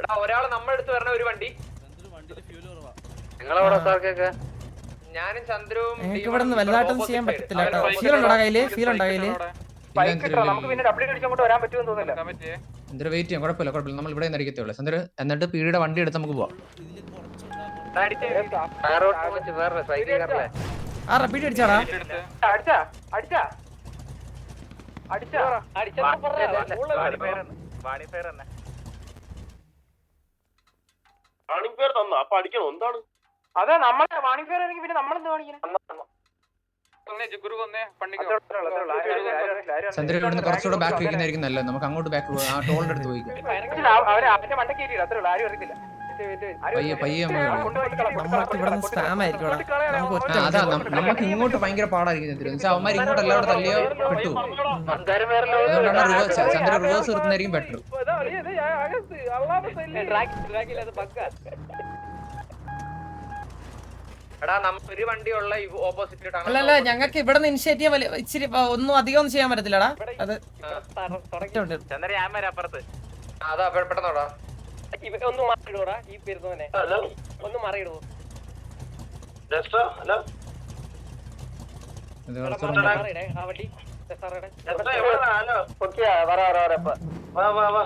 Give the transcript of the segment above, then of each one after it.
എടാ ഒരാൾ നമ്മുടെ അടുത്ത് വരണ ഒരു വണ്ടി. നിങ്ങളവിടെ സാർക്കൊക്കെ ഞാനും ചന്ദ്രവും എനിക്ക് ഇവിടെ നിന്ന് വലുതായിട്ടൊന്നും ചെയ്യാൻ പറ്റത്തില്ല കേട്ടോ. ഫീൽ ഉണ്ടോ കയ്യിൽ? ഫീൽ ഉണ്ടോ കയ്യിൽ? നമുക്ക് പിന്നെ ഡബ്ല്യൂ അടിച്ച് അങ്ങോട്ട് വരാൻ പറ്റുമെന്ന് തോന്നുന്നില്ല. എന്തൊരു വെയിറ്റ് ചെയ്യാം. കുഴപ്പമില്ല കുഴപ്പമില്ല. നമ്മൾ ഇവിടെ നിരക്കത്തേ ഉള്ളൂ. എന്നിട്ട് എന്നിട്ട് പീടിയുടെ വണ്ടി എടുത്ത് നമുക്ക് പോവാം. ആ അടിച്ചാടാ. അടിച്ചാ അടിച്ചാ. അടിച്ചാ. ആണിപ്പേർ തന്ന. അപ്പൊ അടിക്കണം. എന്താണ്? അതെ നമ്മളെ വാണിംഗ് ഫെയർ ആണെങ്കിൽ പിന്നെ നമ്മളെന്ത് കാണിക്കണം ചന്ദ്രൻ ഇവിടുന്ന് കുറച്ചുകൂടെ ബാക്ക് വയ്ക്കുന്നതായിരിക്കും നല്ലത്. നമുക്ക് അങ്ങോട്ട് ബാക്ക് ആ ടോളിന്റെ അടുത്ത് പോയിക്കാം. പയ്യെ പയ്യെ നമ്മൾ നമ്മൾക്ക് ഇവിടെ. സ്പാം ആയിരിക്കും നമുക്ക് അതാ നമുക്ക് ഇങ്ങോട്ട് ഭയങ്കര പാടായിരിക്കും ചന്ദ്രൻ അവന്മാർ ഇങ്ങോട്ട് എല്ലാവരും തല്ലിയോ പെട്ടു. അതുകൊണ്ടാണ് റിവേഴ്സ് ചന്ദ്രൻ റിവേഴ്സ് നിർത്തുന്നതായിരിക്കും ബെറ്റർ അല്ലല്ല ഞങ്ങൾക്ക് ഇവിടെ നിന്ന് ഇനിഷ്യേറ്റ് ഇച്ചിരി ഒന്നും അധികം ഒന്നും ചെയ്യാൻ പറ്റത്തില്ലടാ. അത് ഒന്ന് മാറിയിടൂടാ ഈ പെരുന്നോനെ ഒന്ന് മാറിയിടുവോ ഹലോ ആ വണ്ടി. ഹലോ. ഓക്കെ വരാ വരാ വരാ വാ വാ വാ.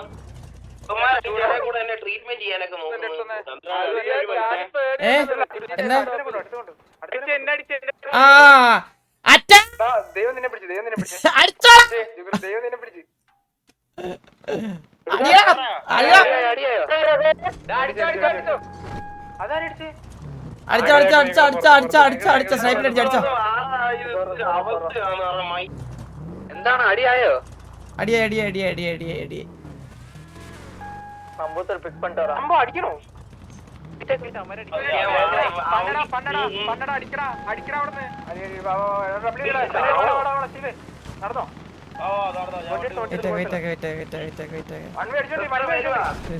എന്താണ് അടിയായോ? അടിയായി അടിയായി അടിയായി അടിയായി അടിയായി. சம்பவத்தை பிக் பண்ணிட்டு வரா ரொம்ப அடிக்கணும்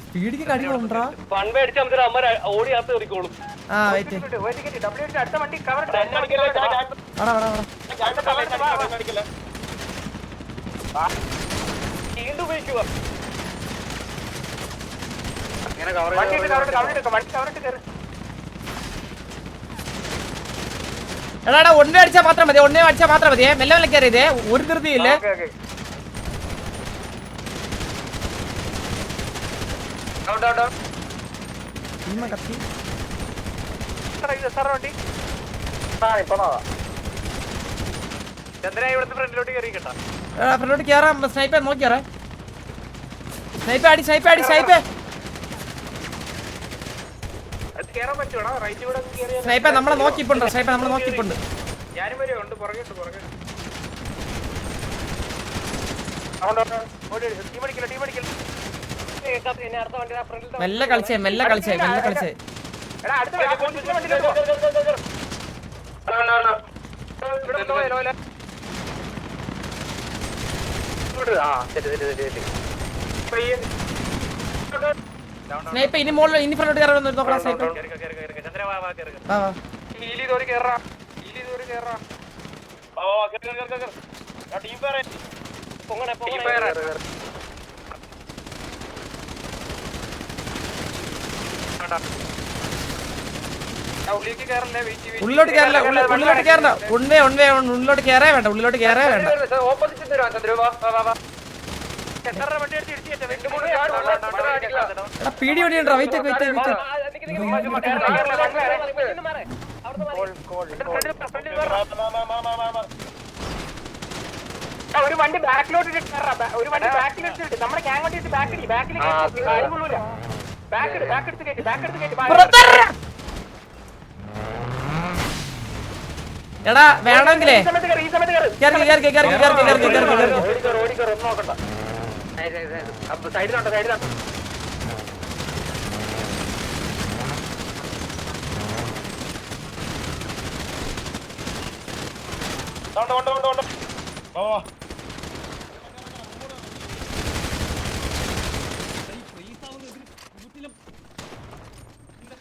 സ്പീഡിക്ക് കടികളുണ്ടാ ഓടി അകത്ത് കയറിക്കോളും. ആ വെയിറ്റ് അടുത്ത വണ്ടി കവർ വീണ്ടും ഉപയോഗിക്കുക. എടാടാ ഒന്നേ അടിച്ചാൽ മാത്രം മതി ഒന്നേ അടിച്ചാൽ മാത്രം മതി. മെല്ലെ മെല്ലെ കയറിയതേ ഒരു ധൃതിയില്ലേ ഫ്രണ്ടിലോട്ട് കേറാം സ്നൈപ്പർ നോക്കിയാറേ. സ്നൈപ്പ് അടി സ്നൈപ്പ് അടി സ്നൈപ്പ് അത് കയറാൻ പറ്റുവാണോ റൈറ്റ് കൂടെ കയറിയാൽ സ്നൈപ്പർ നമ്മളെ നോക്കിപ്പുണ്ട് സ്നൈപ്പർ നമ്മളെ നോക്കിപ്പുണ്ട് ഞാനും വരും. ഉണ്ട് പുറകെ ഉണ്ട് പുറകെ ടീം അടിക്കില്ല ടീം അടിക്കില്ല മെല്ലെ കളിച്ചേ മെല്ലെ കളിച്ചേ മെല്ലെ കളിച്ചേ. എടാ അടുത്ത വണ്ടി. ആ ശരി ശരി ശരി ശരി. സ്നേപ്പ് ഇനി മുകളിൽ ഇനി ഫ്രണ്ടോട്ട് കയറാൻ നോക്കണം സ്നേപ്പ് ഉള്ളിലോട്ട് കയറില്ല ഉള്ളിലോട്ട് കയറണ്ട ഉണ്ടേ ഉണ്ടേ ഉള്ളിലോട്ട് കയറേ വേണ്ട ഉള്ളിലോട്ട് കയറേ വേണ്ട. ഓപ്പോസിറ്റ് എടാ പീടി വെയിറ്റ് വെയിറ്റ് വെയിറ്റ് ഒരു വണ്ടി ബാക്കിലോട്ട്. ഒരു വണ്ടി ബാക്കിലോട്ട് ഇട്ട് നമ്മുടെ ഗ്യാങ് വണ്ടി ബാക്കിൽ ബാക്കിൽ ബാക്ക് ബാക്ക് എടുത്ത് കയറ്റി ബാക്ക് എടുത്ത് കയറ്റി എടാ വേണമെങ്കിലേ ഈ സമയത്ത് കയറി ഈ സമയത്ത് കയറി കയറി കയറി സൈഡിലുണ്ട് സൈഡിലുണ്ട് ഉണ്ട് ഉണ്ട് ഉണ്ട് ഉണ്ട് ഓ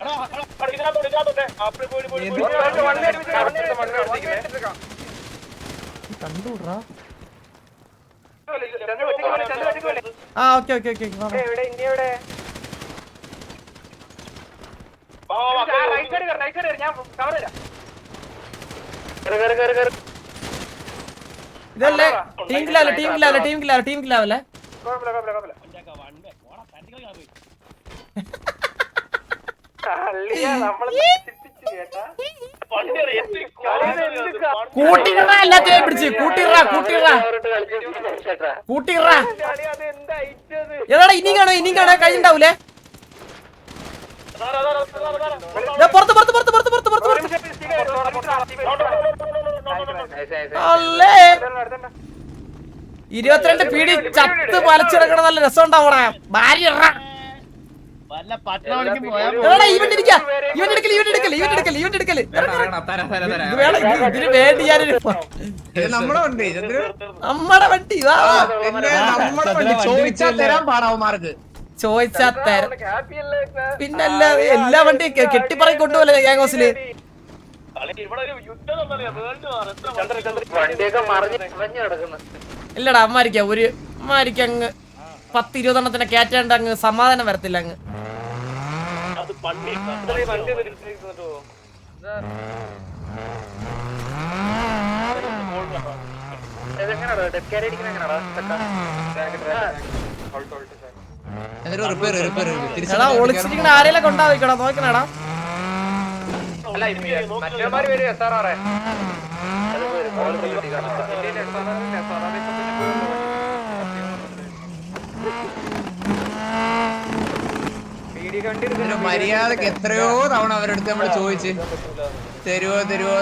എടാ, ആ ഓക്കെ ഓക്കെ ഓക്കെ ഇതല്ലേ? ടീം കില്ലാവല്ലേ ടീം കില്ലാവല്ലേ ടീം കില്ലാവല്ലേ ടീം കില്ലാവല്ലേ നമ്മളെ നശിപ്പിച്ചു കേട്ടാ കൂട്ടിയിട എല്ലാത്തിനെയും പിടിച്ച്. അത് എന്താ അയച്ചത് ഏതാടാ ഇനിയും കാണോ ഇനിയും കാണാൻ കഴിഞ്ഞിണ്ടാവൂലേ പുറത്ത് പുറത്ത് പുറത്ത് പുറത്ത് പുറത്ത് പുറത്ത് പുറത്ത്. അല്ലേ? ഇരുപത്തിരണ്ട് പീടി ചത്ത് പലച്ചിടക്കണ നല്ല രസം ഉണ്ടാവണേ ഭാര്യ നമ്മടെ വണ്ടി വാ. പിന്നെ വണ്ടി. ചോദിച്ചാൽ തരാൻ പാടാവന്മാർക്ക്. ചോദിച്ചാ തരാം. പിന്നല്ല എല്ലാ വണ്ടിയും കെ- കെട്ടിപ്പറക്കി കൊണ്ടുപോലെ ഗ്യാങ് ഹൗസിൽ വണ്ടിയൊക്കെ മറിഞ്ഞ് മറിഞ്ഞ് കിടക്കുന്നു. ഇല്ലടാ അമ്മാരിക്ക ഒരു അമ്മാരിക്ക അങ്ങ് പത്ത് ഇരുപതെണ്ണത്തിനെ കയറ്റാണ്ട് അങ്ങ് സമാധാനം വരത്തില്ല അങ്ങ്. ഇതെങ്ങനെയാടാ? ഡെഡ് ക്യാരി അടിക്കുന്ന എങ്ങനെയാടാ? എന്നിട്ട് റിപ്പയർ റിപ്പയർ എടാ ഒളിച്ചിരിക്കണ ആരെല്ലാം കൊണ്ടാവിക്കടാ നോക്കണടാ മറ്റേമാര് വരും എസ് ആർ ആറെ മര്യാദയ്ക്ക് എത്രയോ തവണ അവരടുത്ത് നമ്മൾ ചോദിച്ച്. തരുവോ തരുവോ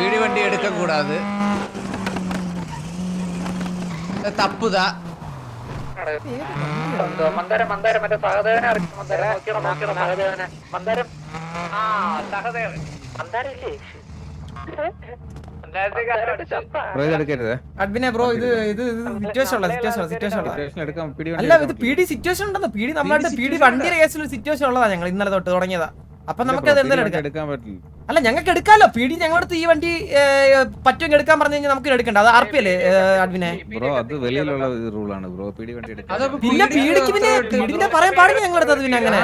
വീടി വണ്ടി എടുക്ക കൂടാതെ. തപ്പുതാ. മന്ദാരം മന്ദാരം മറ്റേ സഹദേവനെ അറിയാം മന്ദാരം നോക്കിയണം നോക്കിയണം സഹദേവനെ? മന്ദാരം? ആ സഹദേവൻ. മന്ദാരം ഇല്ലേ? എടുക്കരുത് അഡ്മിനെ ബ്രോ ഇത് ഇത് സിറ്റുവേഷൻ ഉള്ള സിറ്റുവേഷൻ ഉള്ള അല്ല ഇത് പി ഡി സിറ്റുവേഷൻ ഉണ്ടെന്ന്? പി ഡി നമ്മളായിട്ട് പി ഡി വണ്ടിയുടെ കേസിൽ സിറ്റുവേഷൻ ഉള്ളതാ ഞങ്ങൾ ഇന്നലെ തൊട്ട് തുടങ്ങിയതാ. അപ്പൊ നമുക്ക് അത് എന്തായാലും എടുക്കാം. എടുക്കാൻ പറ്റില്ല. അല്ല ഞങ്ങൾക്ക് എടുക്കാലോ പി ഡി ഞങ്ങളടുത്ത് ഈ വണ്ടി പറ്റുമെങ്കിൽ എടുക്കാൻ പറഞ്ഞു കഴിഞ്ഞാൽ നമുക്ക് എടുക്കണ്ട അത് ആർ പി അല്ലേ അഡ്മിനെ ബ്രോ അത് വെളിയിലുള്ള റൂളാണ് ബ്രോ പിടി വണ്ടി എടുക്കാൻ അതപ്പോ പിന്നെ പീഡിക്ക് പിന്നെ പീഡിന്റെ പറയാൻ പാടില്ല ഞങ്ങളടുത്ത് അത് പിന്നെ അങ്ങനെ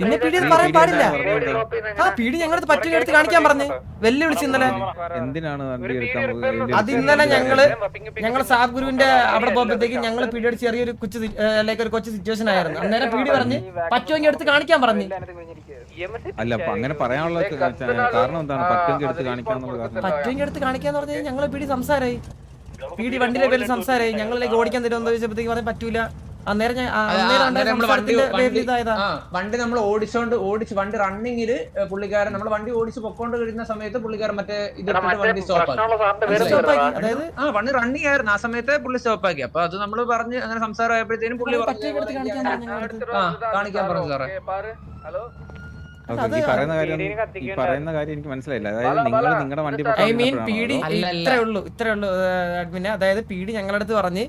പിന്നെ പീഡി അത് പറയാൻ പാടില്ല ആ പീഡി ഞങ്ങളടുത്ത് പറ്റുമെങ്കിൽ എടുത്ത് കാണിക്കാൻ പറഞ്ഞു വെല്ലുവിളിച്ച് ഇന്നലെ എന്തിനാണ് വണ്ടി എടുക്കാൻ അത് ഇന്നലെ ഞങ്ങൾ ഞങ്ങൾ സാബ് ഗുരുവിന്റെ അവിടെ പോകുമ്പോഴത്തേക്ക് ഞങ്ങൾ പീഡിയുടെ ചെറിയൊരു കൊച്ചു ലൈക്ക് ഒരു കൊച്ചു സിറ്റുവേഷൻ ആയിരുന്നു അന്നേരം പീഡി പറഞ്ഞ് പറ്റുമെങ്കിൽ എടുത്ത് കാണിക്കാൻ പറഞ്ഞു അല്ല അപ്പൊ അങ്ങനെ പറയാനുള്ള കാരണം എന്താണ്? പറ്റുമെങ്കിൽ എടുത്ത് കാണിക്കാന്നുള്ള കാരണം പറ്റുമെങ്കിൽ എടുത്ത് കാണിക്കാന്ന് പറഞ്ഞു കഴിഞ്ഞാൽ ഞങ്ങളെ പിടി സംസാരമായി പിടി വണ്ടിയിലെ പേരിൽ സംസാരമായി ഞങ്ങളിലേക്ക് ഓടിക്കാൻ തരുമെന്ന് ചോദിച്ചപ്പോഴത്തേക്ക് പറയാൻ പറ്റൂല. അന്നേരം ഞാൻ അന്നേരം ഉണ്ടായ വണ്ടി നമ്മൾ ഓടിച്ചോണ്ട് ഓടിച്ച് വണ്ടി റണ്ണിങ്ങിൽ പുള്ളിക്കാരൻ നമ്മൾ വണ്ടി ഓടിച്ച് പൊക്കോണ്ട് കഴിയുന്ന സമയത്ത് പുള്ളിക്കാരൻ മറ്റേ ഇതിട്ടിട്ട് വണ്ടി സ്റ്റോപ്പ് ആക്കി. പ്രശ്നമുള്ള സാറിന്റെ പേര് സ്റ്റോപ്പ് ആക്കി അതായത്? ആ വണ്ടി റണ്ണിങ് ആയിരുന്നു ആ സമയത്ത് പുള്ളി സ്റ്റോപ്പ് ആക്കി. അപ്പൊ അത് നമ്മൾ പറഞ്ഞ് അങ്ങനെ സംസാരം ആയപ്പോഴത്തേനും പുള്ളി കാണിക്കാൻ പറഞ്ഞു കാണിക്കാൻ പറഞ്ഞു സാറേ. ഹലോ? ഈ പറയുന്ന കാര്യം ഈ പറയുന്ന കാര്യം എനിക്ക് മനസ്സിലായില്ല. അതായത് നിങ്ങൾ നിങ്ങളുടെ വണ്ടി ഐ മീൻ. ഇത്രേ ഉള്ളൂ ഇത്രേ ഉള്ളൂ അഡ്മിനെ. അതായത് പി ഡി ഞങ്ങളുടെ അടുത്ത് പറഞ്ഞ്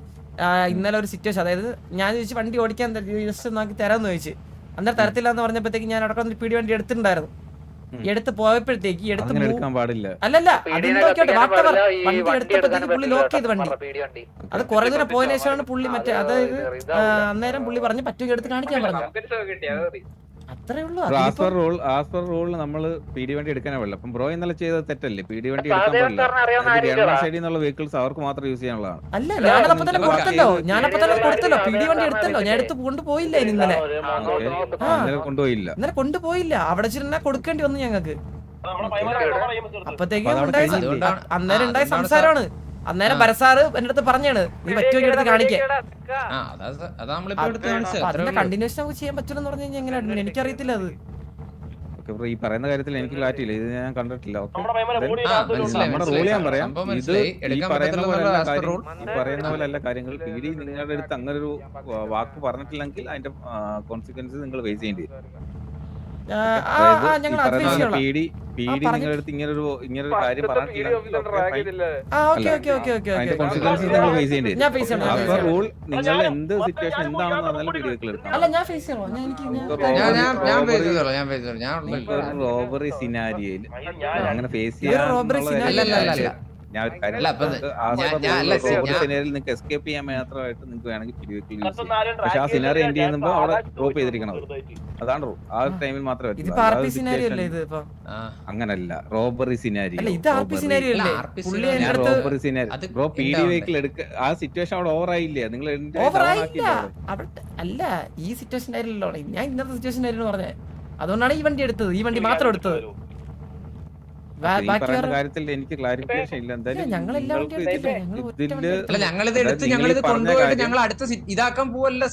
ഇന്നലെ ഒരു സിറ്റുവേഷൻ അതായത് ഞാൻ ചോദിച്ചു വണ്ടി ഓടിക്കാൻ ജസ്റ്റ് നോക്കി തരാമെന്ന് ചോദിച്ചു. അന്നേരം തരത്തില്ല എന്ന് പറഞ്ഞപ്പോഴത്തേക്ക് ഞാൻ അവിടെ പി ഡി വണ്ടി എടുത്തിട്ടുണ്ടായിരുന്നു. എടുത്ത് പോയപ്പോഴത്തേക്ക് എടുത്ത് അങ്ങനെ എടുക്കാൻ പാടില്ല. അല്ലല്ല അത് പീടികനെ നോക്കിയോട്ടെ വാട്ടവർ വണ്ടി എടുത്തപ്പോഴത്തേക്ക് പുള്ളി ലോക്ക് ചെയ്ത് വണ്ടി. അത് കുറെ ദൂരം പോയതിനു ശേഷമാണ് പുള്ളി മറ്റേ അതായത് അന്നേരം പുള്ളി പറഞ്ഞ് പറ്റുമെങ്കിൽ എടുത്ത് കാണിക്കാൻ പറഞ്ഞു. നമ്മൾ വണ്ടി എടുക്കാനേ പാടില്ല അപ്പം ബ്രോ ഇന്നലെ ചെയ്ത തെറ്റല്ലേ? വണ്ടി എടുക്കാൻ സഹദേവൻ പാടില്ല. സാറിനെ അറിയാവുന്ന അത് ഗവൺമെന്റ് ആരെങ്കിലും സൈഡിൽ നിന്നുള്ള വെഹിക്കിൾസ് അവർക്ക് മാത്രം യൂസ് ചെയ്യാനുള്ളതാണ്. അല്ല തന്നെ കൊടുത്തല്ലോ. ഇത് ഞാനപ്പോ തന്നെ കൊടുത്തല്ലോ. വണ്ടി എടുത്തല്ലോ. ഞാൻ എടുത്ത് കൊണ്ടുപോയില്ല ഇന്നലെ. ആ. ഇന്നലെ കൊണ്ടുപോയില്ല. ഇന്നലെ കൊണ്ടുപോയില്ല. അവിടെ ചെന്നെ കൊടുക്കേണ്ടി വന്നു ഞങ്ങൾക്ക്. അപ്പത്തേക്കും അന്നേരം ഉണ്ടായ സംസാരമാണ്. അന്നേരം പരസാറ് എന്റെ അടുത്ത് പറഞ്ഞാണ് നീ പറ്റുമെങ്കിൽ എടുത്ത് കാണിക്കാൻ അതിന്റെ. കണ്ടിന്യൂഷൻ നമുക്ക് ചെയ്യാൻ പറ്റില്ലെന്ന് പറഞ്ഞു കഴിഞ്ഞാൽ എങ്ങനെ admin? എനിക്കറിയത്തില്ല അത്. ഈ പറയുന്ന കാര്യത്തിൽ എനിക്ക് ക്ലാരിറ്റി ഇല്ല. ഇത് ഞാൻ കണ്ടിട്ടില്ല. നമ്മുടെ. റൂൾ ഞാൻ പറയാം. ഇത് ഈ എടുക്കാൻ പറയുന്ന rule. ഈ പറയുന്ന പോലെയല്ല കാര്യങ്ങൾ. പി ഡി നിങ്ങളുടെ അടുത്ത് അങ്ങനെ ഒരു വാക്ക് പറഞ്ഞിട്ടില്ലെങ്കിൽ അതിന്റെ കോൺസിക്വൻസ് നിങ്ങൾ ഫേസ് ചെയ്യേണ്ടി വരും. ഞങ്ങൾ നിങ്ങൾ എന്ത് സിറ്റുവേഷൻ എന്താണെന്ന് പറഞ്ഞാലും എടുക്കാം. റോബറി സിനാരിയയിൽ അങ്ങനെ ഫേസ് ചെയ്യാൻ ഞാൻ ഒരു കാര്യം അല്ല, അപ്പൊ ഞാൻ- സമയത്ത് ഞാൻ- റോബോട്ട് ഞാൻ- നിങ്ങൾക്ക് എസ്കേപ്പ് ചെയ്യാൻ മാത്രമായിട്ട് നിങ്ങൾക്ക് വേണമെങ്കിൽ പിടിവെക്കൽ യൂസ് ചെയ്യാം. പക്ഷെ ആ സിനാരി എൻഡ് ചെയ്യുമ്പോൾ അവിടെ ഡ്രോപ്പ് ചെയ്തിരിക്കണം. അതാണ് ആ ടൈമിൽ മാത്രമേ അങ്ങനല്ല. റോബറി സിനാരി റോബറി സിനാരി അത് ബ്രോ പി ഡി വെഹിക്കിൾ എടുക്ക ആ സിറ്റുവേഷൻ അവിടെ ഓവർ ആയില്ലേ? നിങ്ങൾ അല്ല ഈ സിറ്റുവേഷൻ ആയിരുന്നല്ലോ ഞാൻ ഇന്നത്തെ സിറ്റുവേഷൻ ആയിരുന്നു പറഞ്ഞേ. അതുകൊണ്ടാണ് ഈ വണ്ടി എടുത്തത്. ഈ വണ്ടി മാത്രം എടുത്തത് ബാ- ഈ ബാക്കി പറയുന്ന വേറെ കാര്യത്തിൽ എനിക്ക് ക്ലാരിഫിക്കേഷൻ ഇല്ല. എന്തായാലും ഞങ്ങളിത് എടുത്ത് നിങ്ങൾ ഈ ഞങ്ങളിത് പറഞ്ഞ കൊണ്ടുപോയിട്ട് ഞങ്ങൾ അടുത്ത ഇതാക്കാൻ പോവല്ല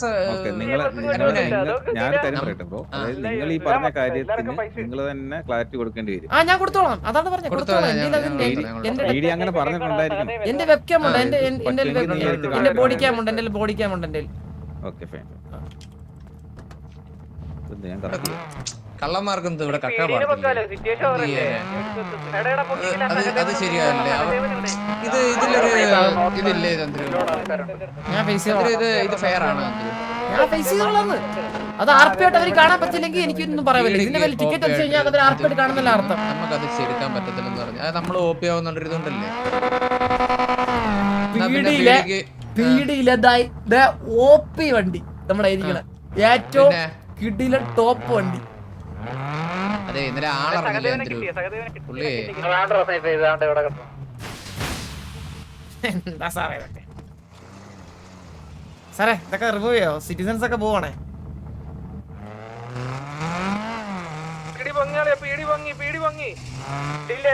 നിങ്ങൾ ഞാൻ തരും അതായത് നിങ്ങൾ ഈ പറഞ്ഞ കാര്യത്തിന് നിങ്ങൾ തന്നെ ക്ലാരിറ്റി കൊടുക്കേണ്ടി വരും. ആ ഞാൻ കൊടുത്തോളാം. അതാണ് പറഞ്ഞത്. കൊടുത്തോളാം, അങ്ങനെ പറഞ്ഞിട്ടുണ്ടായിരിക്കും എന്റെ വെബ് ക്യാം ഉണ്ട് എന്റെ എന്റെ ബോഡി. ക്യാം ഉണ്ട് എന്റെ ബോഡി ക്യാം ഉണ്ട് എന്റെ ഓക്കെ ഫൈൻ ഞാൻ കറക്റ്റ് കള്ളന്മാർക്ക് ഇവിടെ കക്ക അത് അത് ഇത് ഇതിലൊരു ഇതില്ലേ ചന്ദ്രു? ഇത് ഇത് ഫെയർ ആണ് ഞാൻ ഫേസ് ചെയ്തോളാന്ന്. അത് ആർപ്പിയായിട്ട് അവർ കാണാൻ പറ്റില്ലെങ്കിൽ എനിക്കൊന്നും പറയാനില്ല ഇതിന്റെ വലിയ ടിക്കറ്റ് അടിച്ചു കഴിഞ്ഞാൽ അവർ ആർ പി ആയിട്ട് കാണുന്നില്ല അർത്ഥം നമുക്കത് ശരിക്കാൻ പറ്റത്തില്ലെന്ന് പറഞ്ഞു. അത് നമ്മൾ ഓപ്പി ആവുന്നുണ്ടല്ലേ ആവുന്നുണ്ട് ഇതുണ്ടല്ലേ പീടിയിലെ പീടിയിലെ ഓപ്പി വണ്ടി നമ്മുടെ ഏറ്റവും കിടിലെ ടോപ്പ് വണ്ടി. അതെ ഇന്നലെ. പുള്ളി കിടന്നു എന്താ സാറേ ഇതൊക്കെ സാറേ ഇതൊക്കെ റിമൂവ് ചെയ്യോ സിറ്റിസൺസ് ഒക്കെ പോവാണേ പീടി പൊങ്ങിയാളെ, പീടി പൊങ്ങി, പീടി പൊങ്ങി. ഇല്ല,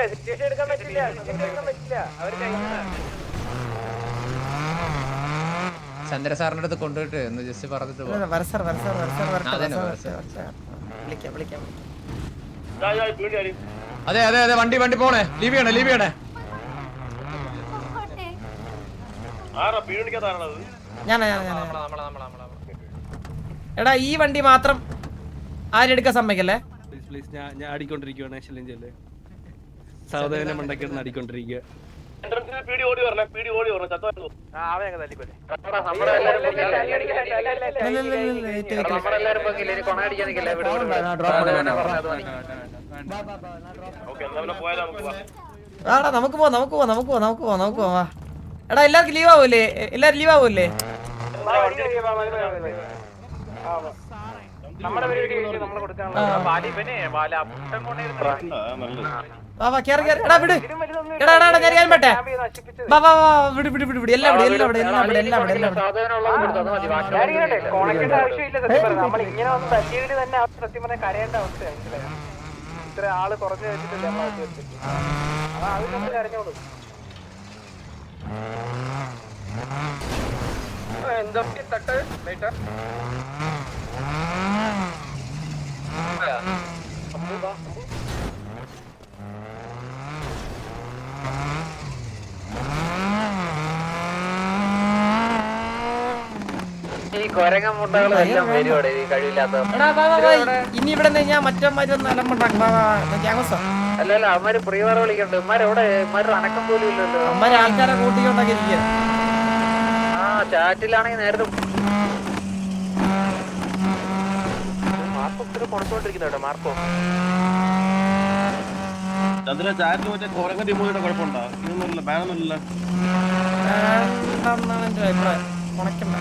എടുക്കാൻ പറ്റില്ല, എടുക്കാൻ പറ്റില്ല. അവർ. ചന്ദ്ര സാറിന്റെ അടുത്ത് കൊണ്ടുപോയിട്ട് ഒന്ന് ജസ്റ്റ് പറഞ്ഞിട്ട് പോ. വിളിക്കാം വിളിക്കാം. അതെ അതെ അതെ വണ്ടി വണ്ടി പോണേ. ലീവ് ചെയ്യണേ ലീവ് ചെയ്യണേ. ഞാൻ എടാ ഈ വണ്ടി മാത്രം ആരെടുക്കാൻ സമ്മതിക്കല്ലേ? പ്ലീസ് പ്ലീസ് ഞാൻ ഞാൻ ആടിക്കൊണ്ടിരിക്കുവാണ് ശല്യം സഹോദരനെ മണ്ടക്കിടന്ന് ആടിക്കൊണ്ടിരിക്കുക ആ, പീടി ഓടി വരണേ എല്ലാരും ഓടി വരണം ചത്തു. ആടാ നമുക്ക് പോവാം നമുക്ക് പോവാം നമുക്ക് പോവാം നമുക്ക് പോവാം നമുക്ക് പോവാം എടാ എല്ലാവർക്കും ലീവ് ആവൂലേ എല്ലാരും ലീവ് ആവൂലേ വാ, വാ, കേറി കേറി. എടാ വിട്. എടാ എടാ എടാ ഞാൻ പറ്റേ ക്യാമ്പ് ചെയ്ത് വാ വാ വാ വിട് വിട് വിട് വിട്. എല്ലാം വിട് എല്ലാം വിട് എല്ലാം വിട് എല്ലാം എല്ലാം ഇത്ര ആൾ കുറഞ്ഞു വെച്ചിട്ടില്ല അത് വെച്ചിട്ട്. അതാ അത് നമ്മൾ കരഞ്ഞോളൂ. എന്തൊക്കെ തട്ട് ലൈറ്റർ ഈ കൊരങ്ങ മുട്ടകളും എല്ലാം വരുവാടെ ഈ കഴിവില്ലാത്ത എടാ വാ വാ വാ ഇനി ഇവിടെ നിന്ന് ഞാൻ മറ്റന്മാര് ഒന്ന് അലമ്പുണ്ടാക്കും വാ വാ ഗ്യാങ്സോ അല്ലല്ല അവന്മാര് പ്രിയവാറ വിളിക്കണ്ട്. ഇമാര് എവിടെ? ഇമാരുടെ അനക്കം പോലും ഇല്ലല്ലോ. അമ്മമാര് ആൾക്കാരെ കൂട്ടിക്കൊണ്ടൊക്കെ ഇരിക്കുക ആ ചാറ്റിലാണെങ്കിൽ നേരത്തെ മാർക്കോ ഇത്ര കൊടുത്തോണ്ടിരിക്കുന്ന കേട്ടോ മാർക്കോ. ചാറ്റിൽ മറ്റേ കുറങ്ങ ഡിമോയുടെ കുഴപ്പമുണ്ടോ? ഇതൊന്നുമില്ല ബാനൊന്നുമില്ല അഭിപ്രായം. ഉണക്കണ്ട.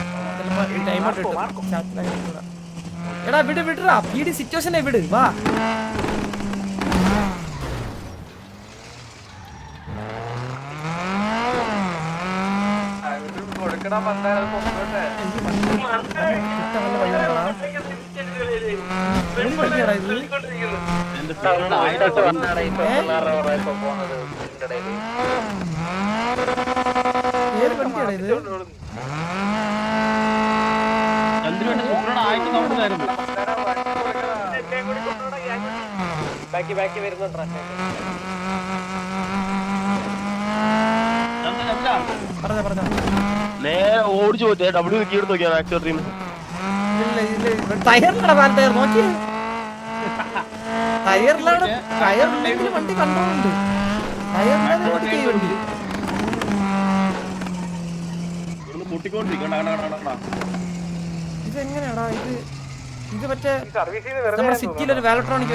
എടാ വിട് വിടറാ പീടി സിറ്റുവേഷനെ വിട്. വാ. ഏത് വന്നാൽ കൊണ്ടോട്ടെ ബാക്കി ബാക്കി പറഞ്ഞ നേരെ ഓടിച്ചു പോറ്റേ ഡബ്ല്യു കീ എടുത്ത് നോക്കിയാ ആക്ച്വൽ ടീം ടയറിലടാ പാൽ ടയർ നോക്കി. ടയറിലാണ് ടയറില്ലെങ്കിൽ വണ്ടി കണ്ടോണ്ട് ടയറിലാണ് ഓടിക്കുക ഈ വണ്ടി ഒന്ന് പൊട്ടിക്കൊണ്ടിരിക്കണ്ട കണ്ട കണ്ട കണ്ട. ഇത് എങ്ങനെയാടാ ഇത് ഇത് മറ്റേ സിറ്റിയിലൊരു നമ്മുടെ സിറ്റിയിൽ ഒരു വാലട്രോണിക്